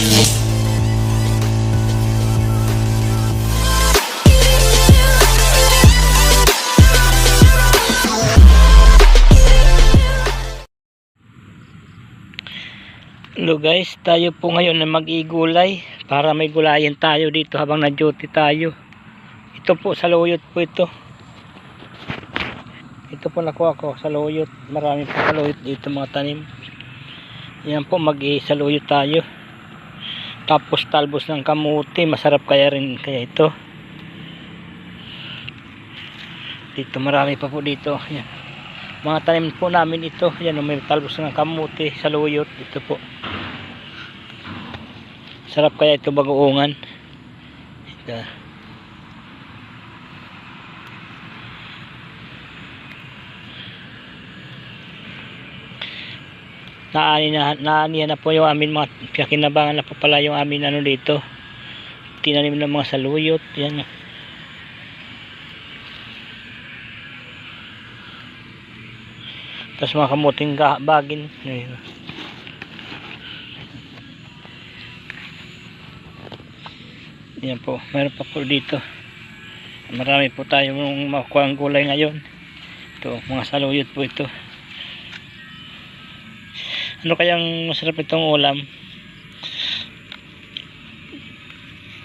Hello guys, tayo po ngayon na mag-igulay para may gulayan tayo dito habang na-duty tayo. Ito po sa luyot po ito. Ito po nakuha ko sa luyot. Marami po sa luyot dito mga tanim. Yan po mag-isaluyot tayo. Tapos talbos ng kamuti, masarap kaya rin kaya ito. Dito marami pa po dito. Yan. Mga tanim po namin ito. Yan, may talbos ng kamuti sa luyot. Ito po. Sarap kaya ito bagoongan. Ito. Naani na, na po yung amin mga pinakinabangan na po pala yung amin ano dito. Tinanim ng mga saluyot. Yan. Tapos mga kamuting bagin. Ayun. Yan po, meron pa po dito. Marami po tayong makuha ang gulay ngayon. Ito, mga saluyot po ito. Ano kayang masarap itong ulam?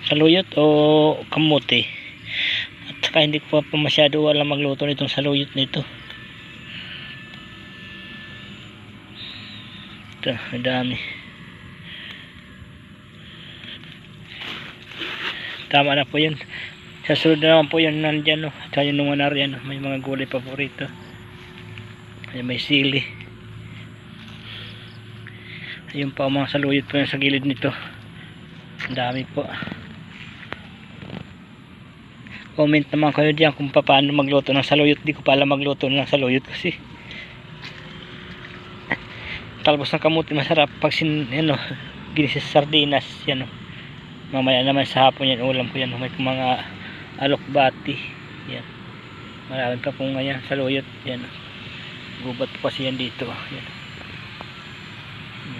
Saluyot o kamuti? At saka hindi ko pa masyado alam magluto nitong saluyot nito. Ito, dami. Tama na po yun. Sa sunod na naman po yun nandyan. No? At saka yung nunganar yan. May mga gulay pa po rito. Ayan, may sili. Ayun pa mga saluyot po yan sa gilid nito. Ang dami po. Comment naman kayo dyan kung paano magluto ng saluyot. Di ko pa alam magluto ng saluyot kasi talbos ng kamuti masarap pag sin, ano, ginis sa sardinas yan o. Mamaya naman sa hapon yan ulam ko yan may mga alokbati yan. Marami pa po ngayon saluyot yan. Gubat po kasi yan dito yan.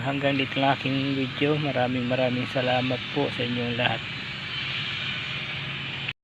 Hanggang dito lang aking video. Maraming maraming salamat po sa inyong lahat.